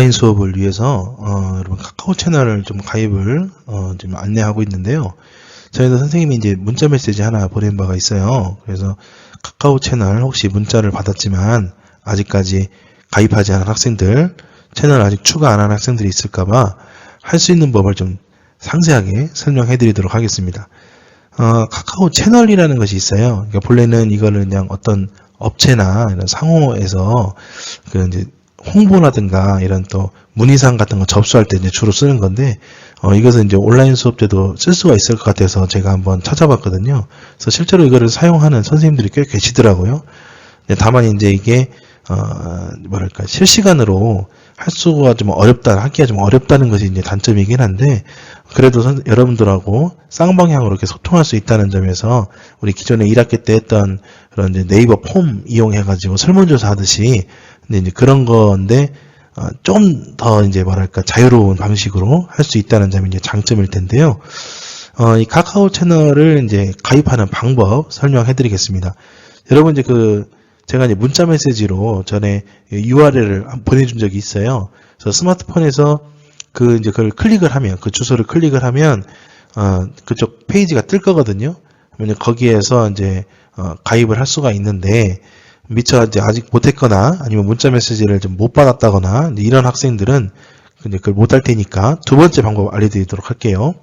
네, 온라인 수업을 위해서 어, 여러분 카카오 채널을 좀 가입을 어, 좀 안내하고 있는데요. 저희도 선생님이 이제 문자 메시지 하나 보낸 바가 있어요. 그래서 카카오 채널 혹시 문자를 받았지만 아직까지 가입하지 않은 학생들 채널 아직 추가 안 한 학생들이 있을까봐 할 수 있는 법을 좀 상세하게 설명해 드리도록 하겠습니다. 어, 카카오 채널이라는 것이 있어요. 그러니까 본래는 이거를 그냥 어떤 업체나 상호에서 그 이제 홍보라든가 이런 또 문의사항 같은 거 접수할 때 이제 주로 쓰는 건데 어, 이것은 이제 온라인 수업 때도 쓸 수가 있을 것 같아서 제가 한번 찾아봤거든요. 그래서 실제로 이거를 사용하는 선생님들이 꽤 계시더라고요. 다만 이제 이게 어, 뭐랄까 실시간으로 할 수가 좀 어렵다 하기가 좀 어렵다는 것이 이제 단점이긴 한데 그래도 선- 여러분들하고 쌍방향으로 이렇게 소통할 수 있다는 점에서 우리 기존에 1학기 때 했던 그런 이제 네이버 폼 이용해가지고 설문조사 하듯이 근데 이제 그런 건데 어, 좀더 이제 뭐랄까 자유로운 방식으로 할 수 있다는 점이 이제 장점일 텐데요. 어, 이 카카오 채널을 이제 가입하는 방법 설명해 드리겠습니다. 여러분 이제 그 제가 이제 문자 메시지로 전에 URL을 보내준 적이 있어요. 그래서 스마트폰에서 그 이제 그걸 클릭을 하면 그 주소를 클릭을 하면 어, 그쪽 페이지가 뜰 거거든요. 그러면 거기에서 이제 어, 가입을 할 수가 있는데 미처 이제 아직 못했거나 아니면 문자 메시지를 좀 못 받았다거나 이제 이런 학생들은 근데 그걸 못 할 테니까 두 번째 방법 알려드리도록 할게요.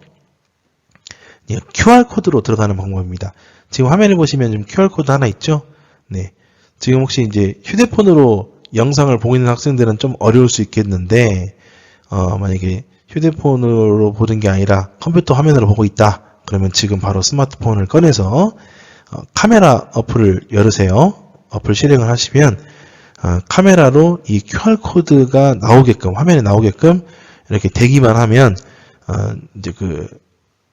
QR 코드로 들어가는 방법입니다. 지금 화면에 보시면 지금 QR 코드 하나 있죠? 네. 지금 혹시 이제 휴대폰으로 영상을 보고 있는 학생들은 좀 어려울 수 있겠는데, 어, 만약에 휴대폰으로 보는 게 아니라 컴퓨터 화면으로 보고 있다. 그러면 지금 바로 스마트폰을 꺼내서 어, 카메라 어플을 열으세요. 어플 실행을 하시면 어, 카메라로 이 QR 코드가 나오게끔 화면에 나오게끔 이렇게 대기만 하면 어, 이제 그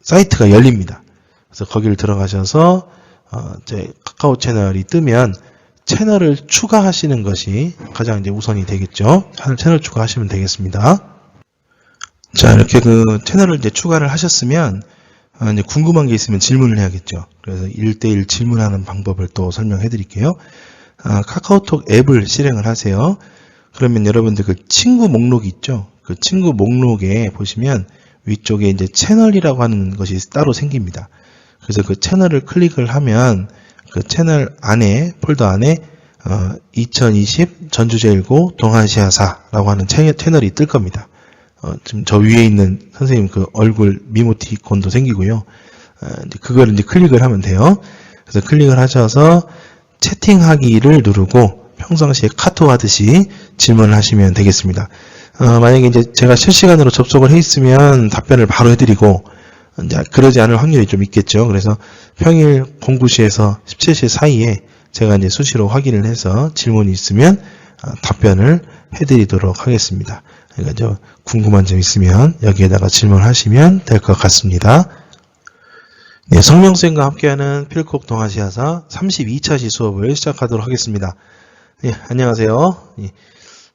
사이트가 열립니다. 그래서 거기를 들어가셔서 어, 제 카카오 채널이 뜨면 채널을 추가하시는 것이 가장 이제 우선이 되겠죠. 채널, 추가하시면 되겠습니다. 자, 이렇게 그 채널을 이제 추가를 하셨으면 어, 이제 궁금한 게 있으면 질문을 해야겠죠. 그래서 1대1 질문하는 방법을 또 설명해 드릴게요. 아, 카카오톡 앱을 실행을 하세요. 그러면 여러분들 그 친구 목록이 있죠. 그 친구 목록에 보시면 위쪽에 이제 채널이라고 하는 것이 따로 생깁니다. 그래서 그 채널을 클릭을 하면 그 채널 안에 폴더 안에 어, 2020 전주제일고 동아시아사라고 하는 채, 채널이 뜰 겁니다. 어, 지금 저 위에 있는 선생님 그 얼굴 미모티콘도 생기고요. 어, 이제 그걸 이제 클릭을 하면 돼요. 그래서 클릭을 하셔서 채팅하기를 누르고 평상시에 카톡 하듯이 질문을 하시면 되겠습니다. 어, 만약에 이제 제가 실시간으로 접속을 해 있으면 답변을 바로 해드리고 이제 그러지 않을 확률이 좀 있겠죠. 그래서 평일 09시에서 17시 사이에 제가 이제 수시로 확인을 해서 질문이 있으면 어, 답변을 해드리도록 하겠습니다. 그러니까 저 궁금한 점 있으면 여기에다가 질문하시면 될 것 같습니다. 네, 성명쌤과 함께하는 필콕 동아시아사 32차 시 수업을 시작하도록 하겠습니다. 네, 안녕하세요. 예,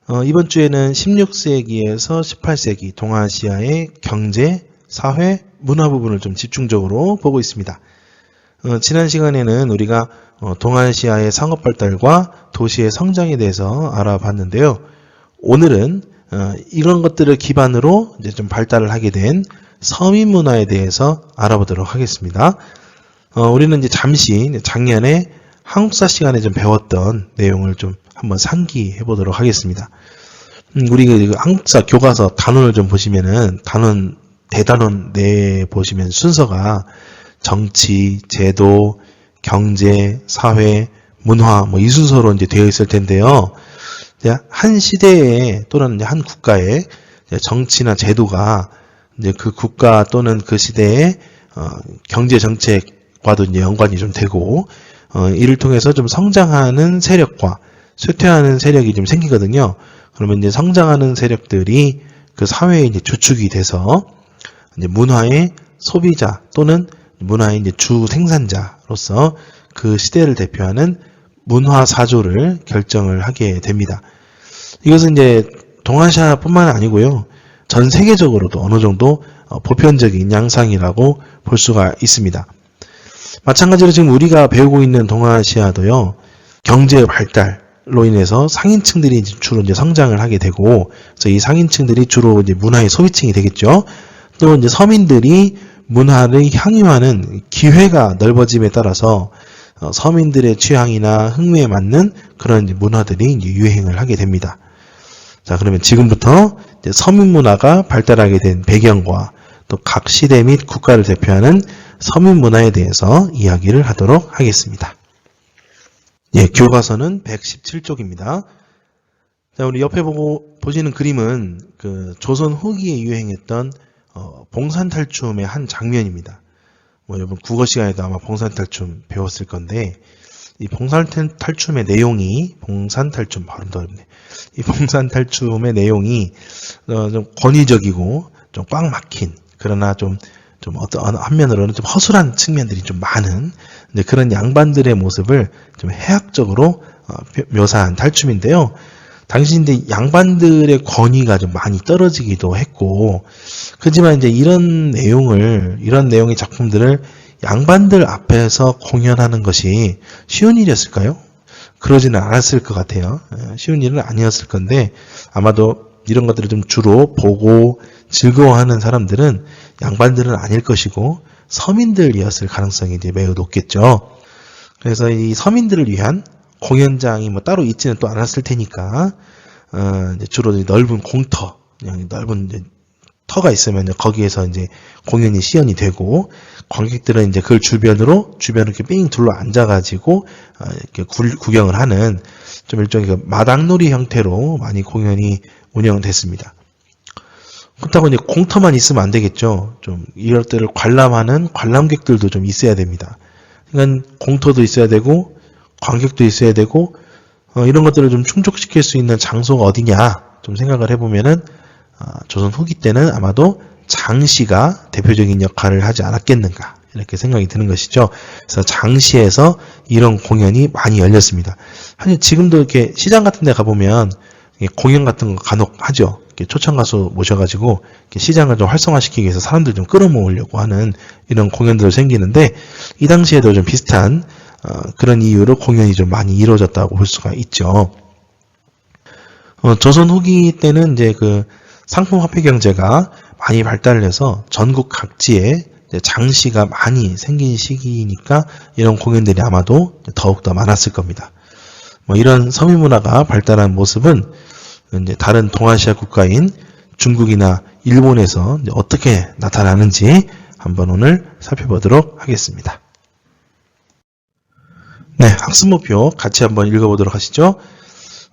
어, 이번 주에는 16세기에서 18세기 동아시아의 경제, 사회, 문화 부분을 좀 집중적으로 보고 있습니다. 어, 지난 시간에는 우리가 어, 동아시아의 상업 발달과 도시의 성장에 대해서 알아봤는데요. 오늘은 어, 이런 것들을 기반으로 이제 좀 발달을 하게 된 서민 문화에 대해서 알아보도록 하겠습니다. 어, 우리는 이제 잠시 작년에 한국사 시간에 좀 배웠던 내용을 좀 한번 상기해 보도록 하겠습니다. 음, 우리 그 한국사 교과서 단원을 좀 보시면은 단원 대단원 내 보시면 순서가 정치, 제도, 경제, 사회, 문화 뭐 이 순서로 이제 되어 있을 텐데요. 한 시대에 또는 한 국가의 정치나 제도가 이제 그 국가 또는 그 시대의 어, 경제 정책과도 이제 연관이 좀 되고 어, 이를 통해서 좀 성장하는 세력과 쇠퇴하는 세력이 좀 생기거든요. 그러면 이제 성장하는 세력들이 그 사회의 이제 주축이 돼서 이제 문화의 소비자 또는 문화의 이제 주 생산자로서 그 시대를 대표하는 문화 사조를 결정을 하게 됩니다. 이것은 이제 동아시아뿐만 아니고요. 전 세계적으로도 어느 정도 어, 보편적인 양상이라고 볼 수가 있습니다. 마찬가지로 지금 우리가 배우고 있는 동아시아도요. 경제 발달, 발달로 인해서 상인층들이 주로 이제 성장을 하게 되고, 그래서 이 상인층들이 주로 이제 문화의 소비층이 되겠죠. 또 이제 서민들이 문화를 향유하는 기회가 넓어짐에 따라서 어, 서민들의 취향이나 흥미에 맞는 그런 문화들이 유행을 하게 됩니다. 자, 그러면 지금부터 서민 문화가 발달하게 된 배경과 또 각 시대 및 국가를 대표하는 서민 문화에 대해서 이야기를 하도록 하겠습니다. 예, 교과서는 117쪽입니다. 자, 우리 옆에 보고 보시는 그림은 그 조선 후기에 유행했던 어, 봉산탈춤의 한 장면입니다. 뭐 여러분 국어 시간에도 아마 봉산탈춤 배웠을 건데 이 봉산탈춤의 내용이 봉산탈춤 발음도 어렵네. 이 봉산탈춤의 내용이 어, 좀 권위적이고 좀 꽉 막힌 그러나 좀좀 어떤 한면으로는 좀 허술한 측면들이 좀 많은 그런 양반들의 모습을 좀 해학적으로 어, 표- 묘사한 탈춤인데요. 당시 이제 양반들의 권위가 좀 많이 떨어지기도 했고, 그지만 이제 이런 내용을 이런 내용의 작품들을 양반들 앞에서 공연하는 것이 쉬운 일이었을까요? 그러지는 않았을 것 같아요. 예, 쉬운 일은 아니었을 건데 아마도 이런 것들을 좀 주로 보고 즐거워하는 사람들은 양반들은 아닐 것이고 서민들이었을 가능성이 이제 매우 높겠죠. 그래서 이 서민들을 위한 공연장이 뭐 따로 있지는 또 않았을 테니까 어, 주로 넓은 공터, 넓은 터가 있으면 거기에서 이제 공연이 시연이 되고 관객들은 이제 그 주변으로 주변을 이렇게 삥 둘러 앉아가지고 어, 이렇게 구, 구경을 하는 좀 일종의 그 마당놀이 형태로 많이 공연이 운영됐습니다. 그렇다고 이제 공터만 있으면 안 되겠죠. 좀 때를 관람하는 관람객들도 좀 있어야 됩니다. 그러니까 공터도 있어야 되고 관객도 있어야 되고 어, 이런 것들을 좀 충족시킬 수 있는 장소가 어디냐 좀 생각을 해보면은 아, 조선 후기 때는 아마도 장시가 대표적인 역할을 하지 않았겠는가 이렇게 생각이 드는 것이죠. 그래서 장시에서 이런 공연이 많이 열렸습니다. 사실 지금도 이렇게 시장 같은 데 가보면 공연 같은 거 간혹 하죠. 초청 가수 모셔가지고 시장을 좀 활성화시키기 위해서 사람들 좀 끌어모으려고 하는 이런 공연들 생기는데 이 당시에도 좀 비슷한 어, 그런 이유로 공연이 좀 많이 이루어졌다고 볼 수가 있죠. 어, 조선 후기 때는 이제 그 상품 화폐 경제가 많이 발달을 해서 전국 각지에 장시가 많이 생긴 시기니까 이런 공연들이 아마도 더욱더 많았을 겁니다. 뭐 이런 서민 문화가 발달한 모습은 이제 다른 동아시아 국가인 중국이나 일본에서 어떻게 나타나는지 한번 오늘 살펴보도록 하겠습니다. 네, 학습 목표 같이 한번 읽어보도록 하시죠.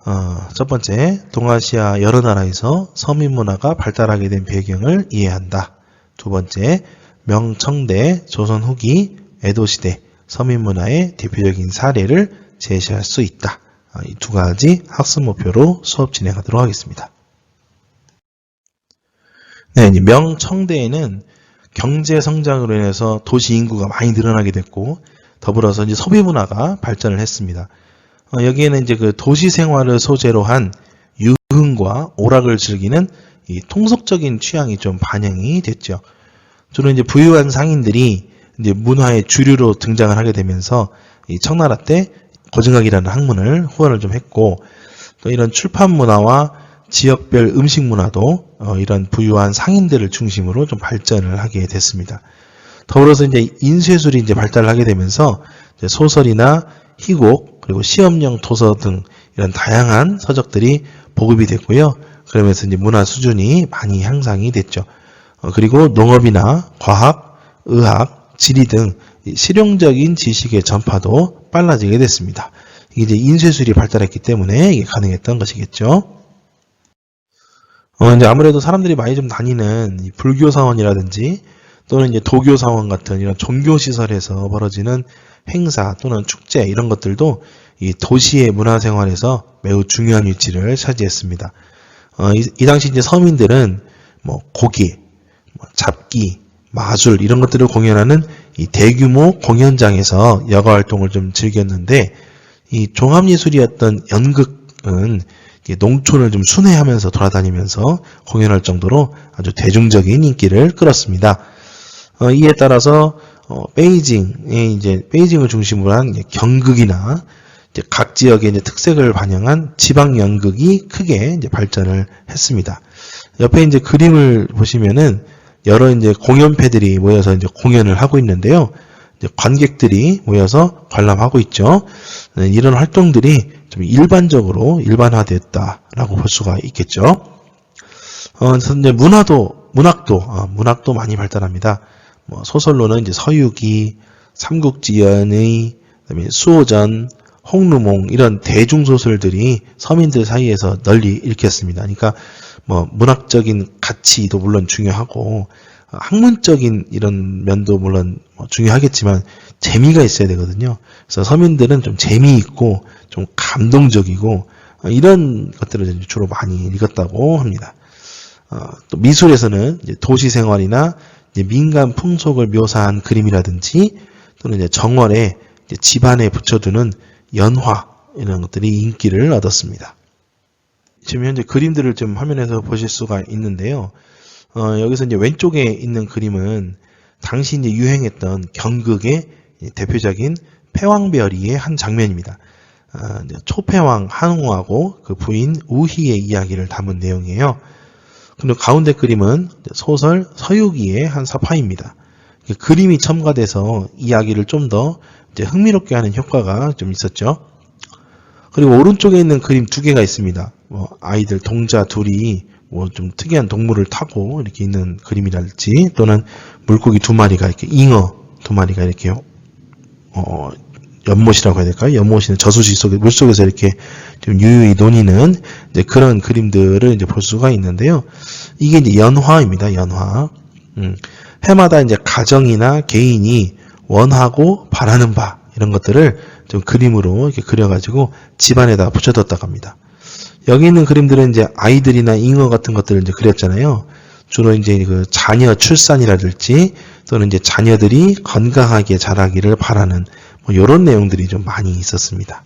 어, 첫 번째, 동아시아 여러 나라에서 서민 문화가 발달하게 된 배경을 이해한다. 두 번째, 명청대, 조선 후기, 에도시대, 서민 문화의 대표적인 사례를 제시할 수 있다. 아, 이두 가지 학습 목표로 수업 진행하도록 하겠습니다. 네, 명청대에는 경제 성장으로 인해서 도시 인구가 많이 늘어나게 됐고, 더불어서 이제 소비 문화가 발전을 했습니다. 어, 여기에는 이제 그 도시 생활을 소재로 한 유흥과 오락을 즐기는 이 통속적인 취향이 좀 반영이 됐죠. 주로 이제 부유한 상인들이 이제 문화의 주류로 등장을 하게 되면서 이 청나라 때 고증학이라는 학문을 후원을 좀 했고 또 이런 출판 문화와 지역별 음식 문화도 어, 이런 부유한 상인들을 중심으로 좀 발전을 하게 됐습니다. 더불어서 이제 인쇄술이 이제 발달을 하게 되면서 이제 소설이나 희곡 그리고 시험용 도서 등 이런 다양한 서적들이 보급이 됐고요. 그러면서 이제 문화 수준이 많이 향상이 됐죠. 어, 그리고 농업이나 과학, 의학, 지리 등이 실용적인 지식의 전파도 빨라지게 됐습니다. 이게 이제 인쇄술이 발달했기 때문에 이게 가능했던 것이겠죠. 어, 이제 아무래도 사람들이 많이 좀 다니는 이 불교 사원이라든지 또는 이제 도교 사원 같은 이런 종교 시설에서 벌어지는 행사 또는 축제 이런 것들도 이 도시의 문화 생활에서 매우 중요한 위치를 차지했습니다. 어, 이, 이 당시 이제 서민들은 뭐 고기, 뭐 잡기, 마술 이런 것들을 공연하는 이 대규모 공연장에서 여가 활동을 좀 즐겼는데 이 종합예술이었던 연극은 농촌을 좀 순회하면서 돌아다니면서 공연할 정도로 아주 대중적인 인기를 끌었습니다. 어, 이에 따라서 어, 베이징에 이제 베이징을 중심으로 한 경극이나 각 지역의 이제 특색을 반영한 지방 연극이 크게 이제 발전을 했습니다. 옆에 이제 그림을 보시면은 여러 이제 공연패들이 모여서 이제 공연을 하고 있는데요. 관객들이 모여서 관람하고 있죠. 네, 이런 활동들이 좀 일반적으로 일반화됐다라고 볼 수가 있겠죠. 어, 이제 문화도, 문학도, 어, 문학도 많이 발달합니다. 뭐 소설로는 이제 서유기, 삼국지연의, 그다음에 수호전, 홍루몽 이런 대중 소설들이 서민들 사이에서 널리 읽혔습니다. 그러니까 뭐 문학적인 가치도 물론 중요하고 어, 학문적인 이런 면도 물론 뭐 중요하겠지만 재미가 있어야 되거든요. 그래서 서민들은 좀 재미있고 좀 감동적이고 어, 이런 것들을 주로 많이 읽었다고 합니다. 어, 또 미술에서는 도시 생활이나 민간 풍속을 묘사한 그림이라든지 또는 이제 정월에 이제 집안에 붙여두는 연화 이런 것들이 인기를 얻었습니다. 지금 현재 그림들을 좀 화면에서 보실 수가 있는데요. 어, 여기서 이제 왼쪽에 있는 그림은 당시 이제 유행했던 경극의 대표적인 패왕별이의 한 장면입니다. 아, 이제 초패왕 한웅하고 그 부인 우희의 이야기를 담은 내용이에요. 그리고 가운데 그림은 소설 서유기의 한 사파입니다. 이 그림이 첨가돼서 이야기를 좀 더 흥미롭게 하는 효과가 좀 있었죠. 그리고 오른쪽에 있는 그림 두 개가 있습니다. 뭐 아이들 동자 둘이 뭐 좀 특이한 동물을 타고 이렇게 있는 그림이랄지 또는 물고기 두 마리가 이렇게 잉어 두 마리가 이렇게 어 연못이라고 해야 될까요? 연못이는 저수지 속에 물 속에서 이렇게 좀 유유히 논이는 이제 그런 그림들을 이제 볼 수가 있는데요. 이게 이제 연화입니다. 연화. 음, 해마다 이제 가정이나 개인이 원하고 바라는 바 이런 것들을 좀 그림으로 이렇게 그려가지고 집안에다 붙여뒀다고 합니다. 여기 있는 그림들은 이제 아이들이나 잉어 같은 것들을 이제 그렸잖아요. 주로 이제 그 자녀 출산이라든지 또는 이제 자녀들이 건강하게 자라기를 바라는 뭐 이런 내용들이 좀 많이 있었습니다.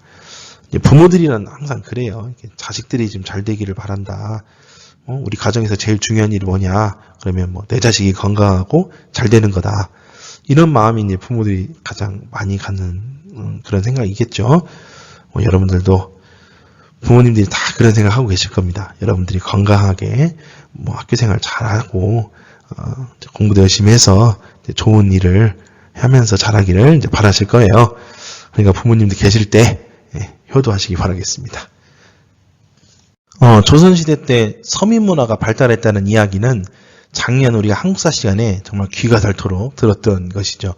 부모들이란 항상 그래요. 자식들이 좀 잘 되기를 바란다. 어, 우리 가정에서 제일 중요한 일이 뭐냐? 그러면 뭐 내 자식이 건강하고 잘 되는 거다. 이런 마음이 이제 부모들이 가장 많이 갖는 음, 그런 생각이겠죠. 뭐 여러분들도 부모님들이 다 그런 생각하고 계실 겁니다. 여러분들이 건강하게 뭐 학교 생활 잘하고 어, 공부도 열심히 해서 좋은 일을 하면서 잘하기를 이제 바라실 거예요. 그러니까 부모님들 계실 때 예, 효도하시기 바라겠습니다. 어, 조선시대 때 서민 문화가 발달했다는 이야기는 작년 우리가 한국사 시간에 정말 귀가 닳도록 들었던 것이죠.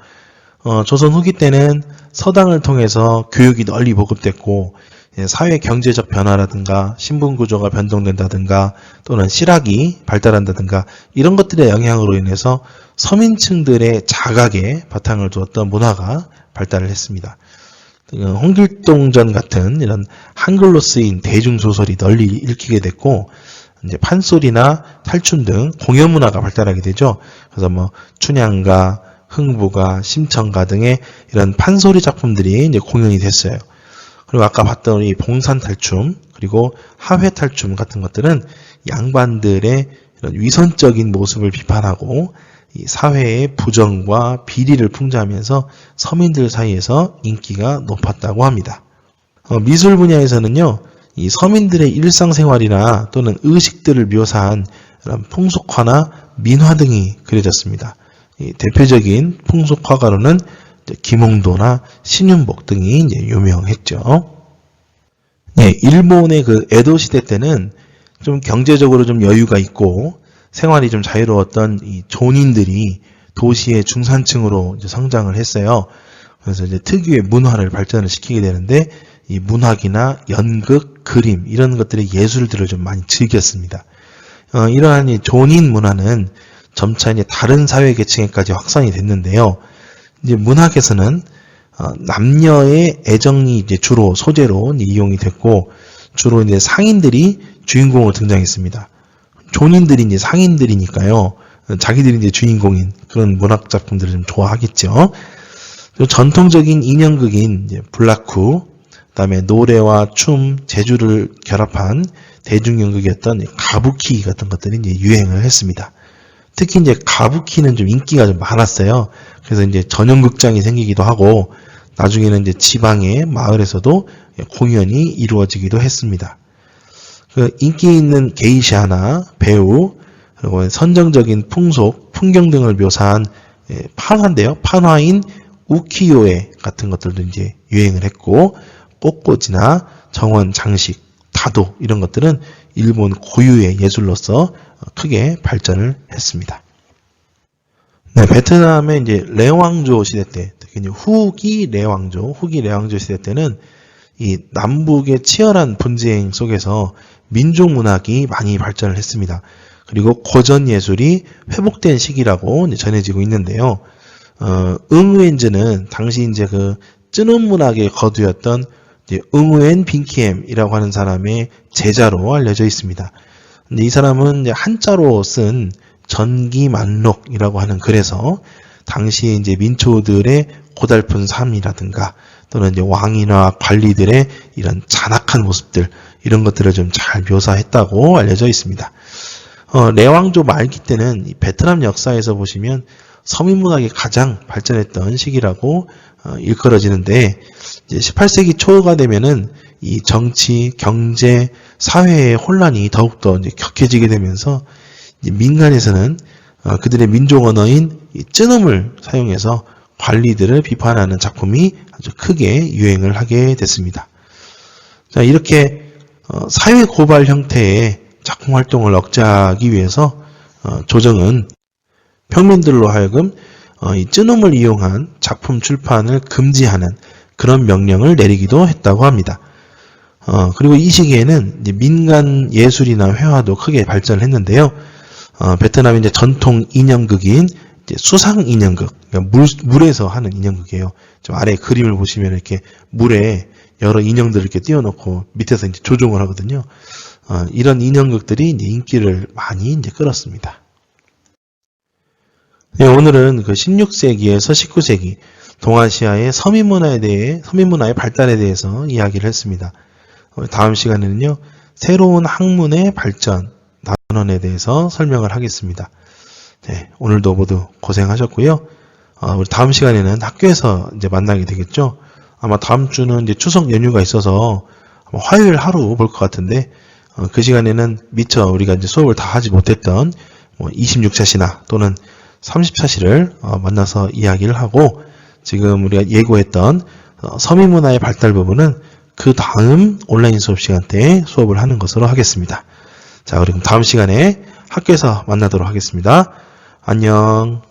어, 조선 후기 때는 서당을 통해서 교육이 널리 보급됐고 예, 사회 경제적 변화라든가 신분 구조가 변동된다든가 또는 실학이 발달한다든가 이런 것들의 영향으로 인해서 서민층들의 자각에 바탕을 두었던 문화가 발달을 했습니다. 어, 홍길동전 같은 이런 한글로 쓰인 대중소설이 널리 읽히게 됐고 이제 판소리나 탈춤 등 공연 문화가 발달하게 되죠. 그래서 뭐 춘향가, 흥부가, 심청가 등의 이런 판소리 작품들이 이제 공연이 됐어요. 그리고 아까 봤던 이 봉산 탈춤 그리고 하회 탈춤 같은 것들은 양반들의 이런 위선적인 모습을 비판하고 이 사회의 부정과 비리를 풍자하면서 서민들 사이에서 인기가 높았다고 합니다. 어, 미술 분야에서는요, 이 서민들의 일상생활이나 또는 의식들을 묘사한 풍속화나 민화 등이 그려졌습니다. 대표적인 풍속화가로는 김홍도나 신윤복 등이 이제 유명했죠. 네, 일본의 그 에도 시대 때는 좀 경제적으로 좀 여유가 있고 생활이 좀 자유로웠던 이 존인들이 도시의 중산층으로 성장을 했어요. 그래서 이제 특유의 문화를 발전을 시키게 되는데 이 문학이나 연극, 그림 이런 것들의 예술들을 좀 많이 즐겼습니다. 어, 이러한 이 존인 문화는 점차 이제 다른 사회 계층에까지 확산이 됐는데요. 이제 문학에서는 어, 남녀의 애정이 이제 주로 소재로 이용이 됐고 주로 이제 상인들이 주인공으로 등장했습니다. 존인들이 이제 상인들이니까요. 자기들이 이제 주인공인 그런 문학 작품들을 좀 좋아하겠죠. 전통적인 인형극인 블라쿠, 그다음에 노래와 춤, 재주를 결합한 대중연극이었던 가부키 같은 것들이 이제 유행을 했습니다. 특히 이제 가부키는 좀 인기가 좀 많았어요. 그래서 이제 전용 극장이 생기기도 하고 나중에는 이제 지방의 마을에서도 공연이 이루어지기도 했습니다. 그 인기 있는 게이샤나 배우 그리고 선정적인 풍속, 풍경 등을 묘사한 예, 판화인데요. 판화인 우키요에 같은 것들도 이제 유행을 했고 꽃꽂이나 정원 장식, 다도 이런 것들은 일본 고유의 예술로서 크게 발전을 했습니다. 네, 베트남의 이제 레왕조 시대 때, 특히 후기 레왕조, 후기 레왕조 시대 때는 이 남북의 치열한 분쟁 속에서 민족 문학이 많이 발전을 했습니다. 그리고 고전 예술이 회복된 시기라고 전해지고 있는데요. 어, 응우엔즈는 당시 이제 그 쯔눈 문학의 거두였던 응우엔 빈키엠이라고 하는 사람의 제자로 알려져 있습니다. 근데 이 사람은 한자로 쓴 전기만록이라고 하는 글에서 당시에 이제 민초들의 고달픈 삶이라든가 또는 왕이나 관리들의 이런 잔악한 모습들 이런 것들을 좀 잘 묘사했다고 알려져 있습니다. 어, 레왕조 말기 때는 이 베트남 역사에서 보시면 서민문학이 가장 발전했던 시기라고 어, 일컬어지는데 이제 18세기 초가 되면은 이 정치, 경제, 사회의 혼란이 더욱더 격해지게 되면서 민간에서는 어, 그들의 민족 언어인 이 쯔음을 사용해서 관리들을 비판하는 작품이 아주 크게 유행을 하게 됐습니다. 자, 이렇게 어, 사회 고발 형태의 작품 활동을 억제하기 위해서 어, 조정은 평민들로 하여금 어, 이 쯔음을 이용한 작품 출판을 금지하는 그런 명령을 내리기도 했다고 합니다. 어, 그리고 이 시기에는 민간 예술이나 회화도 크게 발전을 했는데요. 어, 베트남의 이제 전통 인형극인 수상 인형극, 그러니까 물, 물에서 하는 인형극이에요. 좀 아래 그림을 보시면 이렇게 물에 여러 인형들을 이렇게 띄워놓고 밑에서 이제 조종을 하거든요. 어, 이런 인형극들이 이제 인기를 많이 이제 끌었습니다. 네, 오늘은 그 16세기에서 19세기 동아시아의 서민 문화에 대해 서민 문화의 발달에 대해서 이야기를 했습니다. 어, 다음 시간에는요 새로운 학문의 발전 단원에 대해서 설명을 하겠습니다. 네, 오늘도 모두 고생하셨고요. 어, 우리 다음 시간에는 학교에서 이제 만나게 되겠죠. 아마 다음 주는 이제 추석 연휴가 있어서 화요일 하루 볼 것 같은데 어, 그 시간에는 미처 우리가 이제 수업을 다 하지 못했던 뭐 26차시나 또는 30차시를 어, 만나서 이야기를 하고 지금 우리가 예고했던 어, 서민문화의 발달 부분은 그 다음 온라인 수업 시간 때 수업을 하는 것으로 하겠습니다. 자, 그럼 다음 시간에 학교에서 만나도록 하겠습니다. 안녕.